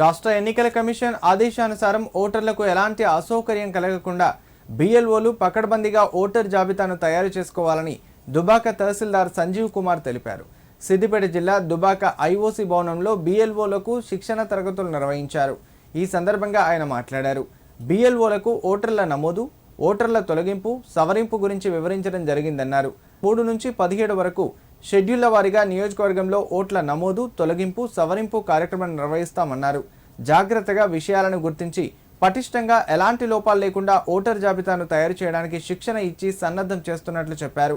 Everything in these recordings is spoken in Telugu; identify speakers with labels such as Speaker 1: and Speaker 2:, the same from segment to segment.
Speaker 1: రాష్ట్ర ఎన్నికల కమిషన్ ఆదేశానుసారం ఓటర్లకు ఎలాంటి అసౌకర్యం కలగకుండా బిఎల్ఓలు పకడ్బందీగా ఓటర్ జాబితాను తయారు చేసుకోవాలని దుబాక తహసీల్దార్ సంజీవ్ కుమార్ తెలిపారు. సిద్దిపేట జిల్లా దుబాక ఐఓసీ భవనంలో బిఎల్ఓలకు శిక్షణ తరగతులు నిర్వహించారు. ఈ సందర్భంగా ఆయన మాట్లాడారు. బిఎల్ఓలకు ఓటర్ల నమోదు ఓటర్ల తొలగింపు సవరింపు గురించి వివరించడం జరిగిందన్నారు. మూడు నుంచి పదిహేడు వరకు షెడ్యూళ్ళ వారీగా నియోజకవర్గంలో ఓట్ల నమోదు తొలగింపు సవరింపు కార్యక్రమం నిర్వహిస్తామన్నారు. జాగ్రత్తగా విషయాలను గుర్తించి పటిష్టంగా ఎలాంటి లోపాలు లేకుండా ఓటర్ జాబితాను తయారు చేయడానికి శిక్షణ ఇచ్చి సన్నద్ధం చేస్తున్నట్లు చెప్పారు.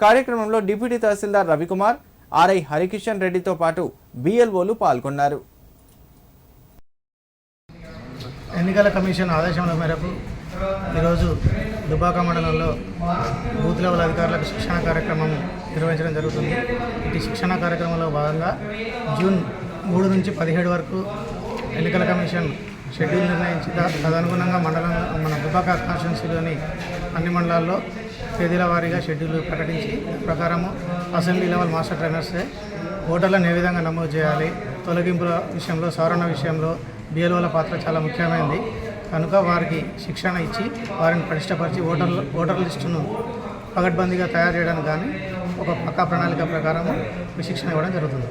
Speaker 1: కార్యక్రమంలో డిప్యూటీ తహసీల్దార్ రవికుమార్ ఆర్ఐ హరికిషన్ రెడ్డితో పాటు బిఎల్ఓలు పాల్గొన్నారు.
Speaker 2: ఎన్నికల కమిషన్ ఆదేశాల మేరకు ఈరోజు దుబాక మండలంలో బూత్ లెవెల్ అధికారులకు శిక్షణ కార్యక్రమం నిర్వహించడం జరుగుతుంది. ఇటు శిక్షణ కార్యక్రమంలో భాగంగా జూన్ మూడు నుంచి పదిహేడు వరకు ఎన్నికల కమిషన్ షెడ్యూల్ నిర్ణయించి తదనుగుణంగా మండలం మన దుబాక కాన్స్టిట్యున్సీలోని అన్ని మండలాల్లో తేదీల వారీగా షెడ్యూల్ ప్రకటించి ప్రకారము అసెంబ్లీ లెవెల్ మాస్టర్ ట్రైనర్సే ఓటర్లను ఏ విధంగా నమోదు చేయాలి తొలగింపుల విషయంలో సవరణ విషయంలో బిఎల్ఓల పాత్ర చాలా ముఖ్యమైనది కనుక వారికి శిక్షణ ఇచ్చి వారిని పటిష్టపరిచి ఓటర్లు ఓటర్ లిస్టును పగడ్బందీగా తయారు చేయడానికి కానీ ఒక పక్కా ప్రణాళిక ప్రకారం శిక్షణ ఇవ్వడం జరుగుతుంది.